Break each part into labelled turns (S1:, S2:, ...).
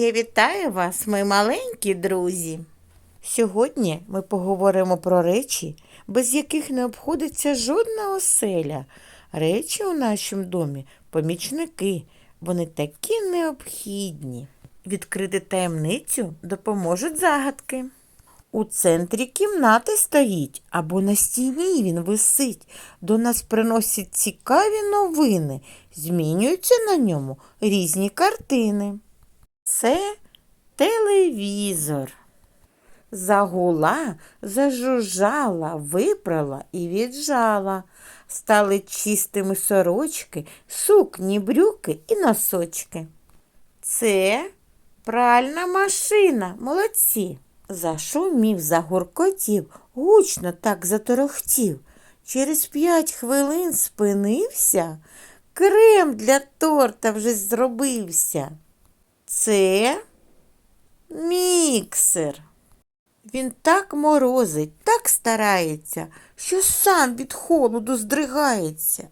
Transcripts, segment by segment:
S1: Я вітаю вас, мої маленькі друзі. Сьогодні ми поговоримо про речі, без яких не обходиться жодна оселя. Речі у нашому домі помічники. Вони такі необхідні. Відкрити таємницю допоможуть загадки. У центрі кімнати стоїть або на стіні він висить. До нас приносять цікаві новини, змінюються на ньому різні картини. Це телевізор. Загула, зажужжала, випрала і віджала. Стали чистими сорочки, сукні, брюки і носочки. Це пральна машина, молодці. Зашумів, загуркотів, гучно так заторохтів. Через п'ять хвилин спинився, крем для торта вже зробився. Це міксер. Він так морозить, так старається, що сам від холоду здригається.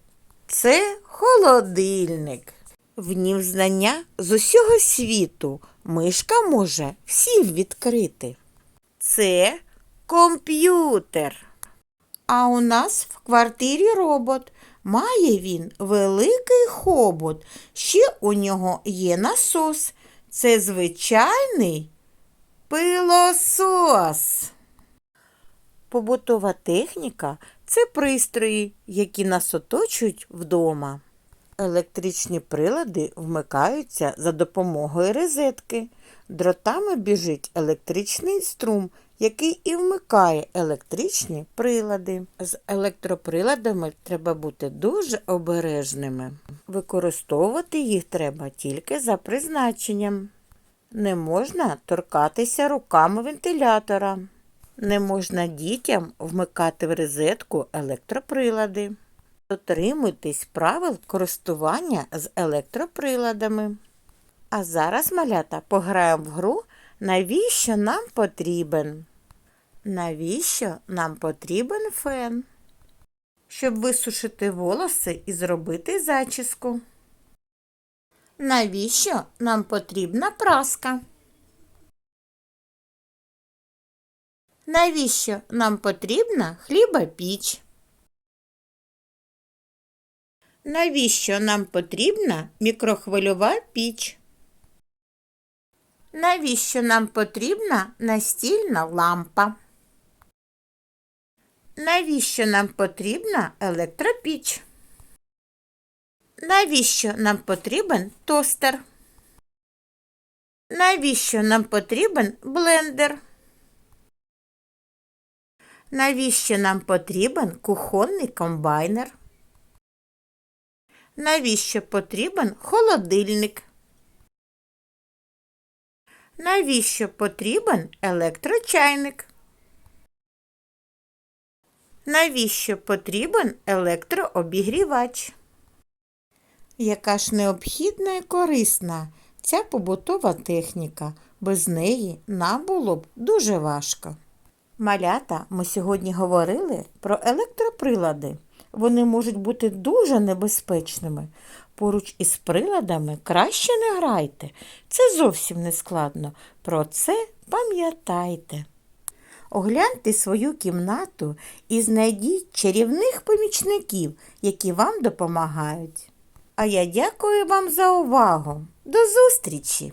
S1: Це холодильник. В знання з усього світу мишка може всім відкрити. Це комп'ютер. А у нас в квартирі робот. Має він великий хобот. Ще у нього є насос. Це звичайний пилосос. Побутова техніка це пристрої, які нас оточують вдома. Електричні прилади вмикаються за допомогою розетки. Дротами біжить електричний струм, який і вмикає електричні прилади. З електроприладами треба бути дуже обережними. Використовувати їх треба тільки за призначенням. Не можна торкатися руками вентилятора. Не можна дітям вмикати в розетку електроприлади. Дотримуйтесь правил користування з електроприладами. А зараз, малята, пограємо в гру, навіщо нам потрібен. Навіщо нам потрібен фен? Щоб висушити волоси і зробити зачіску. Навіщо нам потрібна праска? Навіщо нам потрібна хлібопіч? Навіщо нам потрібна мікрохвильова піч? Навіщо нам потрібна настільна лампа? Навіщо нам потрібна електропіч? Навіщо нам потрібен тостер? Навіщо нам потрібен блендер? Навіщо нам потрібен кухонний комбайнер? Навіщо потрібен холодильник? Навіщо потрібен електрочайник? Навіщо потрібен електрообігрівач? Яка ж необхідна і корисна ця побутова техніка. Без неї нам було б дуже важко. Малята, ми сьогодні говорили про електроприлади. Вони можуть бути дуже небезпечними. Поруч із приладами краще не грайте. Це зовсім не складно. Про це пам'ятайте. Огляньте свою кімнату і знайдіть чарівних помічників, які вам допомагають. А я дякую вам за увагу. До зустрічі!